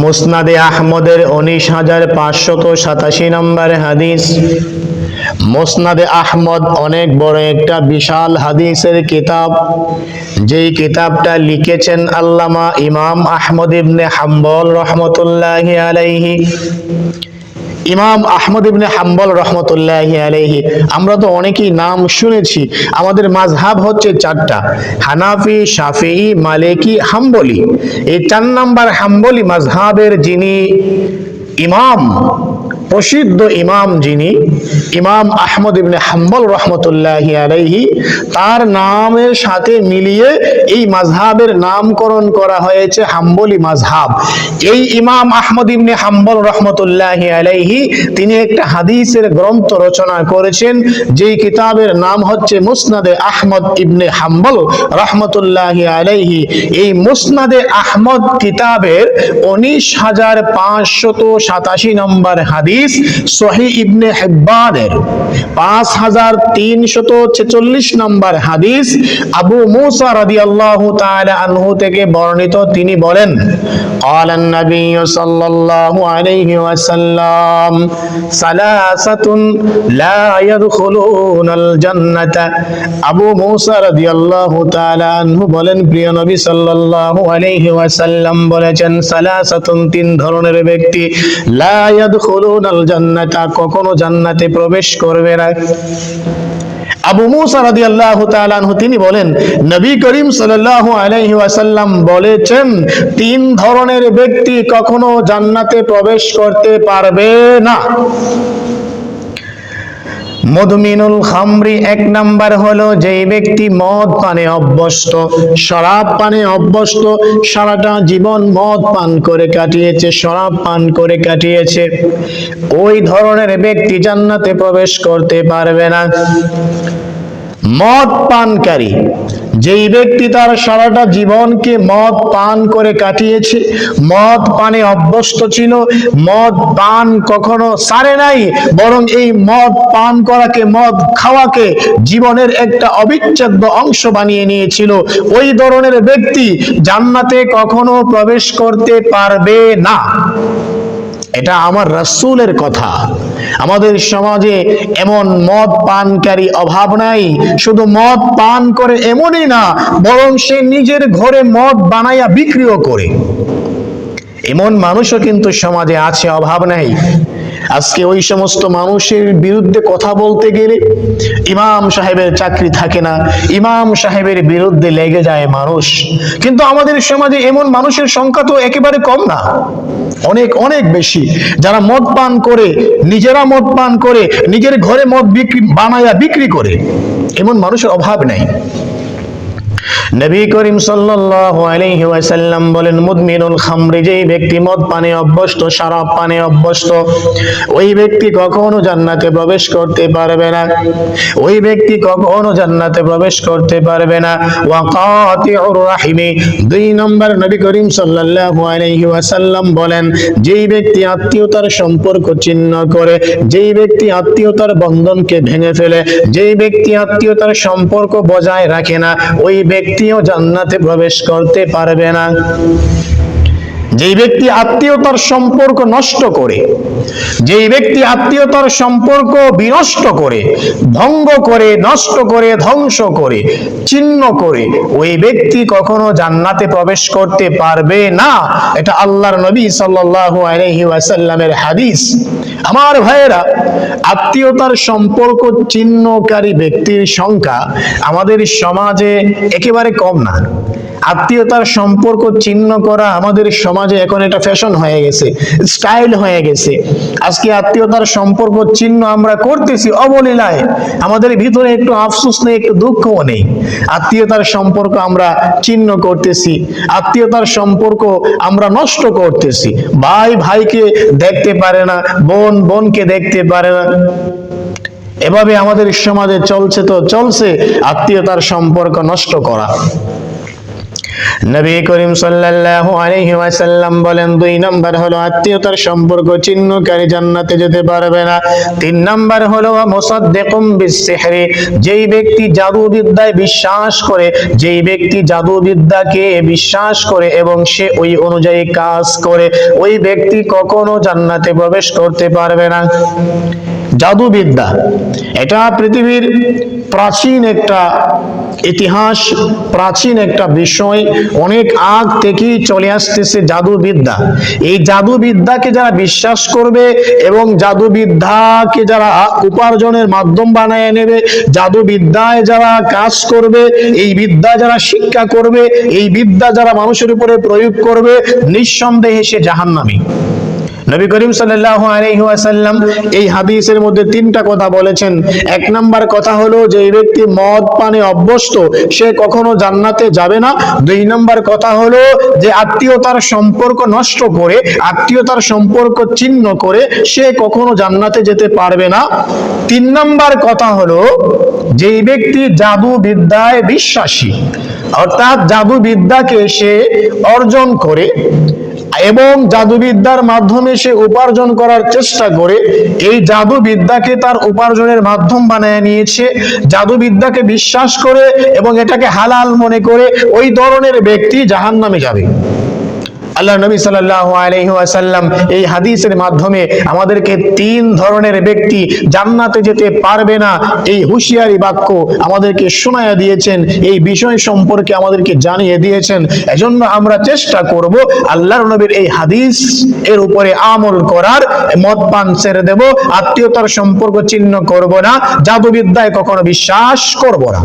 মুসনাদে আহমদের উনিশ হাজার পাঁচশত সাতাশি নম্বর হাদিস। মোসনাদে আহমদ অনেক বড় একটা বিশাল হাদিসের কিতাব। যেই কিতাবটা লিখেছেন আল্লামা ইমাম আহমদ ইবনে হাম্বল রহমতুল্লাহ আলাইহি। ইমাম আহমদ ইবনে হাম্বল রহমতুল্লাহ আলহি আমরা তো অনেকেই নাম শুনেছি, আমাদের মাঝহাব হচ্ছে চারটা, হানাফি শাফি মালিকি, হাম্বলি। এই চার নাম্বার হাম্বলি মাঝহাবের যিনি ইমাম প্রসিদ্ধ ইমাম যিনি, ইমাম আহমদ ইবনে হাম্বল রহমতুল্লাহ আলাইহি, তার নামের সাথে মিলিয়ে এই মাযহাবের নামকরণ করা হয়েছে হাম্বলি মাযহাব। এই ইমাম আহমদ ইবনে হাম্বল রহমতুল্লাহ আলাইহি, তিনি একটা হাদিসের গ্রন্থ রচনা করেছেন, যেই কিতাবের নাম হচ্ছে মুসনাদে আহমদ ইবনে হাম্বল রহমতুল্লাহ আলাইহি। এই মুসনাদে আহমদ কিতাবের উনিশ হাজার পাঁচশত সাতাশি নম্বর হাদিস সহি ইবনে হেব্বানের পাঁচ হাজার তিনশত ছেচল্লিশ নম্বর হাদিস আবু মুসা রাদিয়াল্লাহু তাআলা আনহু থেকে বর্ণিত তিনি বলেন قال النبي صلى الله عليه وسلم ثلاثة لا يدخلون الجنة আবু মুসা রাদিয়াল্লাহু তাআলা আনহু বলেন প্রিয় নবী সাল্লাল্লাহু আলাইহি ওয়াসাল্লাম বলেছেন সালাসাতুন তিন ধরনের ব্যক্তি লা ইয়াদখুলুনাল জান্নাতা কখনো জান্নাতে প্রবেশ করবে না। আবু মুসা রাদিয়াল্লাহু তাআলা আনহু, তিনি বলেন, নবী করিম সাল্লাল্লাহু আলাইহি ওয়াসাল্লাম বলেছেন, তিন ধরনের ব্যক্তি কখনো জান্নাতে প্রবেশ করতে পারবে না। মধুমিনুল খামরি এক নাম্বার হলো যেই ব্যক্তি মদ পানে অভ্যস্ত, শরাব পানে অভ্যস্ত, সারাটা জীবন মদ পান করে কাটিয়েছে, শরাব পান করে কাটিয়েছে। ওই ধরনের ব্যক্তি জান্নাতে প্রবেশ করতে পারবে না। মদ পানকারী। যেই ব্যক্তি তার সারাটা জীবনকে মদ পান করে কাটিয়েছে, মদ পানে অভ্যস্ত ছিল, মদ পান কখনো সারে নাই, বরং এই মদ পান করাকে, মদ খাওয়াকে জীবনের একটা অবিচ্ছেদ্য অংশ বানিয়ে নিয়েছিল। ওই ধরনের ব্যক্তি জান্নাতে কখনো প্রবেশ করতে পারবে না। এটা আমার রসুলের কথা। আমাদের সমাজে এমন মদ পানকারী অভাব নাই, শুধু মদ পান করে এমনই না, বরং সে নিজের ঘরে মদ বানাইয়া বিক্রিও করে। এমন মানুষও কিন্তু সমাজে আছে, অভাব নাই। আজকে ওই সমস্ত মানুষের বিরুদ্ধে কথা বলতে গেলে ইমাম সাহেবের চাকরি থাকে না, ইমাম সাহেবের বিরুদ্ধে লেগে যায় মানুষ। কিন্তু আমাদের সমাজে এমন মানুষের সংখ্যা তো একেবারে কম না। অনেক অনেক বেশি। যারা মদ পান করে, নিজেরা মদ পান করে, নিজের ঘরে মদ বিক্রি, বানায়া বিক্রি করে, এমন মানুষের অভাব নেই। নবী করিম আলাইহি বলেন, মুদমিনুল খামরি, যেই ব্যক্তি মদ পানে অভ্যস্ত, শরাব পানে অভ্যস্ত, ওই ব্যক্তি কখনো জান্নাতে প্রবেশ করতে পারবে না। ওই ব্যক্তি কখনো জান্নাতে প্রবেশ করতে পারবে না। রাহিমি। দুই নম্বর নবী করিম সাল্লাল্লাহু আলাইহি ওয়াসাল্লাম বলেন, যেই ব্যক্তি আত্মীয়তার সম্পর্ক ছিন্ন করে, যেই ব্যক্তি আত্মীয়তার বন্ধনকে ভেঙে ফেলে, যেই ব্যক্তি আত্মীয়তার সম্পর্ক বজায় রাখে না, ওই ব্যক্তিও জান্নাতে প্রবেশ করতে পারবে না। যেই ব্যক্তি আত্মীয়তার সম্পর্ক নষ্ট করে, যেই ব্যক্তি আত্মীয়তার সম্পর্ক বিনষ্ট করে, ভঙ্গ করে, নষ্ট করে, ধ্বংস করে চিহ্ন করে, ওই ব্যক্তি কখনো জান্নাতে প্রবেশ করতে পারবে না। এটা আল্লাহর নবী সাল্লাল্লাহু আলাইহি ওয়াসাল্লামের হাদিস। আমার ভাইয়েরা, আত্মীয়তার সম্পর্ক চিহ্নকারী ব্যক্তির সংখ্যা আমাদের সমাজে একেবারে কম না। আত্মীয়তার সম্পর্ক চিহ্ন করা আমাদের সমাজে এখন এটা ফ্যাশন হয়ে গেছে স্টাইল হয়ে গেছে। আজকে আত্মীয়তার সম্পর্ক চিহ্ন আমরা করতেছি অবলীলায়। আমাদের ভিতরে একটু আফসোস নেই, একটু দুঃখও নেই। আত্মীয়তার সম্পর্ক আমরা চিহ্ন করতেছি, আত্মীয়তার সম্পর্ক আমরা নষ্ট করতেছি। ভাই, ভাইকে দেখতে পারে না, বোন, বোনকে দেখতে পারে না। এভাবে আমাদের সমাজে চলছে তো চলছে, আত্মীয়তার সম্পর্ক নষ্ট করা। নবী করিম সাল্লাল্লাহু আলাইহি ওয়াসাল্লাম বলেন, দুই নাম্বার হলো আত্মীয়তার সম্পর্ক চিহ্নকারী জান্নাতে যেতে পারবে না। তিন নাম্বার হলো মুসাদ্দিকুম বিসসিহরি যেই ব্যক্তি জাদুবিদ্যায় বিশ্বাস করে, যেই ব্যক্তি জাদুবিদ্যাকে বিশ্বাস করে এবং সে ওই অনুযায়ী কাজ করে, ওই ব্যক্তি কখনো জান্নাতে প্রবেশ করতে পারবে না। জাদুবিদ্যা। এটা পৃথিবীর প্রাচীন একটা ইতিহাস, প্রাচীন একটা বিষয়। অনেক আগ থেকেই চলে আসতেছে জাদুবিদ্যা। এই জাদুবিদ্যাকে যারা বিশ্বাস করবে এবং জাদুবিদ্যাকে যারা উপার্জনের মাধ্যম বানায় নেবে, জাদুবিদ্যায় যারা কাজ করবে, এই বিদ্যা যারা শিক্ষা করবে, এই বিদ্যা যারা মানুষের উপরে প্রয়োগ করবে, নিঃসন্দেহে সে জাহান্নামী। নবী করিম সাল্লাল্লাহু আলাইহি ওয়াসাল্লাম এই হাদিসের মধ্যে তিনটা কথা বলেছেন। এক নাম্বার কথা হলো যে, এই ব্যক্তি মদ পানে অভ্যস্ত, সে কখনো জান্নাতে যাবে না। দুই নাম্বার কথা হলো যে, আত্মীয়তার সম্পর্ক নষ্ট করে, আত্মীয়তার সম্পর্ক ছিন্ন করে, সে কখনো জান্নাতে যেতে পারবে না। তিন নাম্বার কথা হলো যেই ব্যক্তি জাদু বিদ্যায় বিশ্বাসী। অর্থাৎ জাদু বিদ্যাকে সে অর্জন করে এবং জাদুবিদ্যার মাধ্যমে সে উপার্জন করার চেষ্টা করে, এই জাদুবিদ্যাকে তার উপার্জনের মাধ্যম বানিয়ে নিয়েছে। জাদুবিদ্যাকে বিশ্বাস করে এবং এটাকে হালাল মনে করে ওই ধরনের ব্যক্তি জাহান নামে যাবে। আল্লাহ নবী সাল্লাল্লাহু আলাইহি ওয়াসাল্লাম এই হাদিসের মাধ্যমে আমাদেরকে তিন ধরনের ব্যক্তি জান্নাতে যেতে পারবে না। এই হুঁশিয়ারি বাক্য আমাদেরকে শোনায়া দিয়েছেন, এই বিষয় সম্পর্কে আমাদেরকে জানিয়ে দিয়েছেন। এজন্য আমরা চেষ্টা করব আল্লাহর নবীর এই হাদিস এর উপরে আমল করার মত পান ছেড়ে দেব, আত্মীয়তার সম্পর্ক চিহ্ন করব না, জাদুবিদ্যায় কখনো বিশ্বাস করব না।